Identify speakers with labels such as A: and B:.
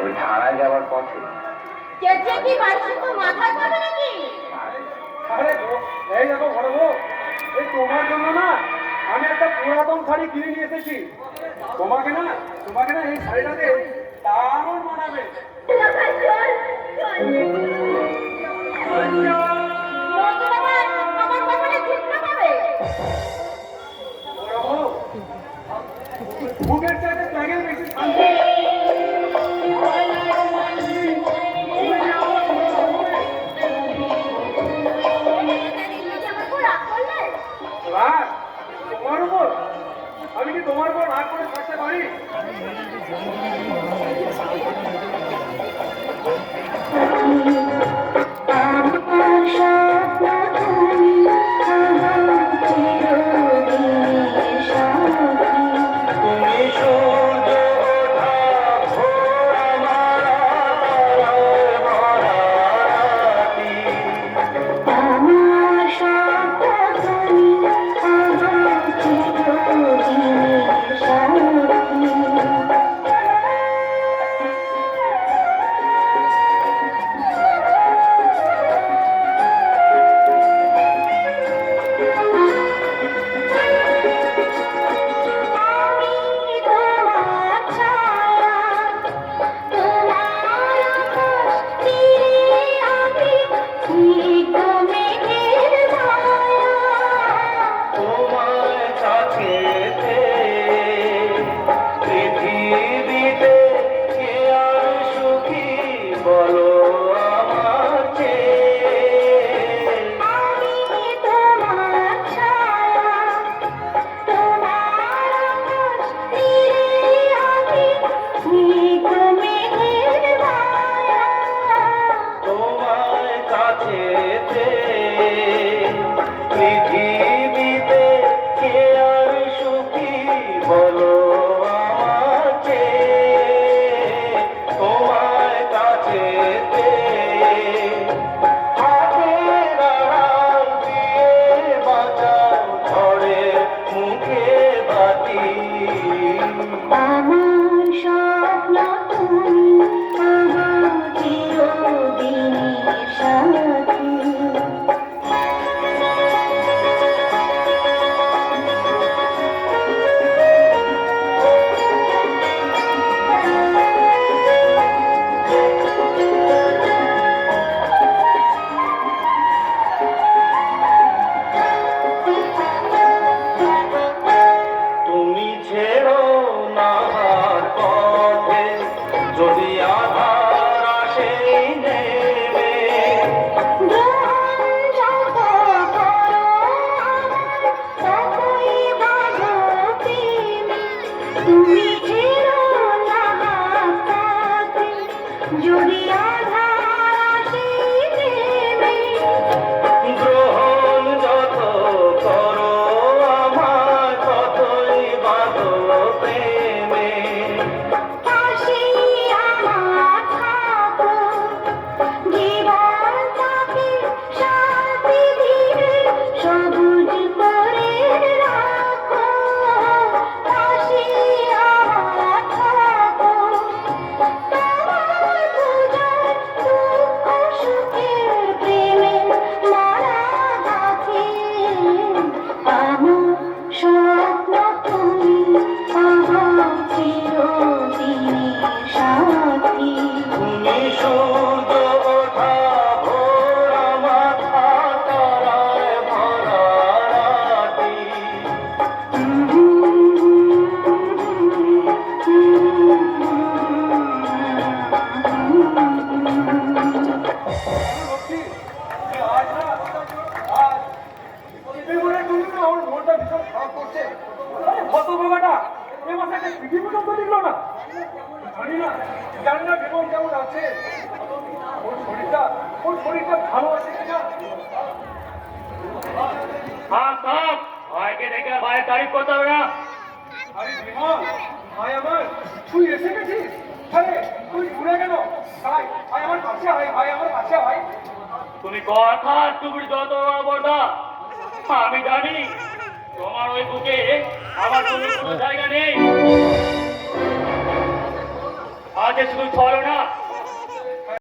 A: ওই থানায় যাওয়ার পথে
B: চেঁচে কি বাড়ি তো মাথা পাবে নাকি?
C: আরে গো, এই দেখো বড় বউ এই তোমার জন্য না আমি একটা পুরাতন শাড়ি কিনে নিয়ে এসেছি। তোমাকে না তোমাকে না এই শাড়িটাতে দারুণ মানাবে।
B: চল চল রাগ
C: তোমার উপর? আমি কি তোমার উপর পারি? কত বাবাটা? এ মাসে একটা পর্যন্ত লিখলো না? জানি না জানি না বিমল কেমন আছে। ওর শরীরটা ওর শরীরটা ভালো আছে কিনা?
D: থাক থাক ভাইকে দেখে ভাইয়ের তারিফ করতে হবে না।
C: আরে বিমল ভাই আমার তুই এসে গেছিস? আরে তুই ঘুরে গেল। ভাই ভাই আমার কাছে আয় ভাই আমার কাছে আয়
D: তুমি কথা তুমি যত বড়দা। আমি জানি তোমার ওই বুকে আমার কোনো কোনো জায়গা নেই। আছে শুধু ছলনা